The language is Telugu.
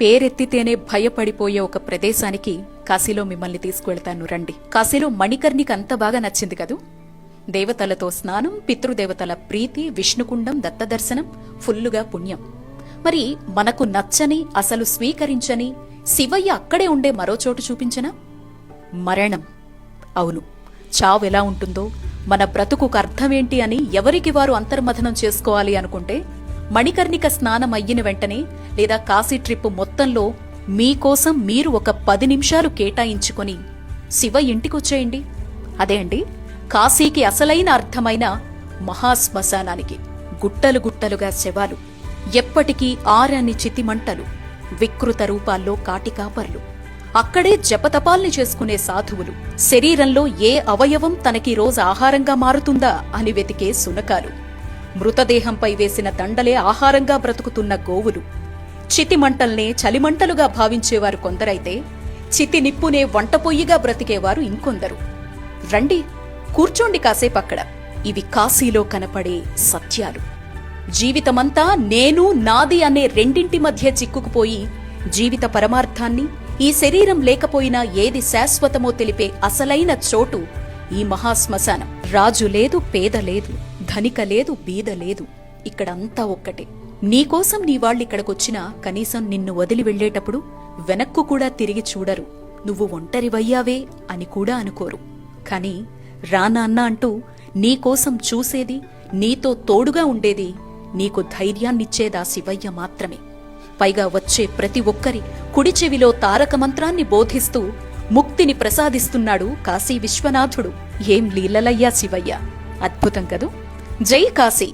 పేరెత్తితేనే భయపడిపోయే ఒక ప్రదేశానికి కాశీలో మిమ్మల్ని తీసుకువెళ్తాను రండి. కాశీలో మణికర్ణికి అంత బాగా నచ్చింది కదూ? దేవతలతో స్నానం పితృదేవతల ప్రీతి విష్ణుకుండం దత్తదర్శనం ఫుల్లుగా పుణ్యం. మరి మనకు నచ్చని అసలు స్వీకరించని శివయ్య అక్కడే ఉండే మరో చోటు చూపించనా? మరణం. అవును. చావు ఎలా ఉంటుందో మన బ్రతుకుకు అర్థమేంటి అని ఎవరికి వారు అంతర్మథనం చేసుకోవాలి అనుకుంటే మణికర్ణిక స్నానం అయ్యిన వెంటనే లేదా కాశీ ట్రిప్ మొత్తంలో మీకోసం మీరు ఒక పది నిమిషాలు కేటాయించుకొని శివ ఇంటికొచ్చేయండి. అదే అండి కాశీకి అసలైన అర్థమైన మహాశ్మశానానికి గుట్టలు గుట్టలుగా శవాలు ఎప్పటికీ ఆరని చితిమంటలు వికృత రూపాల్లో కాటికాపర్లు. అక్కడే జపతపాల్ని చేసుకునే సాధువులు శరీరంలో ఏ అవయవం తనకి రోజు ఆహారంగా మారుతుందా అని వెతికే సునకాలు మృతదేహంపై వేసిన దండలే ఆహారంగా బ్రతుకుతున్న గోవులు. చితిమంటల్నే చలిమంటలుగా భావించేవారు కొందరైతే చితి నిప్పునే వంటపొయ్యిగా బ్రతికేవారు ఇంకొందరు. రండి కూర్చోండి కాసేపు అక్కడ ఇవి కాశీలో కనపడే సత్యాలు. జీవితమంతా నేను నాది అనే రెండింటి మధ్య చిక్కుకుపోయి జీవిత పరమార్థాన్ని ఈ శరీరం లేకపోయినా ఏది శాశ్వతమో తెలిపే అసలైన చోటు ఈ మహాశ్మశానం. రాజు లేదు పేద లేదు. ధనిక లేదు బీద లేదు. ఇక్కడంతా ఒక్కటే. నీకోసం నీ వాళ్ళిక్కడికొచ్చినా కనీసం నిన్ను వదిలి వెళ్ళేటప్పుడు వెనక్కు కూడా తిరిగి చూడరు. నువ్వు ఒంటరివయ్యావే అని కూడా అనుకోరు. కాని రానాన్న అంటూ నీకోసం చూసేది నీతో తోడుగా ఉండేది నీకు ధైర్యాన్నిచ్చేదా శివయ్య మాత్రమే. పైగా వచ్చే ప్రతి ఒక్కరి కుడి చెవిలో తారక మంత్రాన్ని బోధిస్తూ ముక్తిని ప్రసాదిస్తున్నాడు కాశీ విశ్వనాథుడు. ఏం లీలలయ్యా శివయ్య. అద్భుతం కదూ? జై కాశీ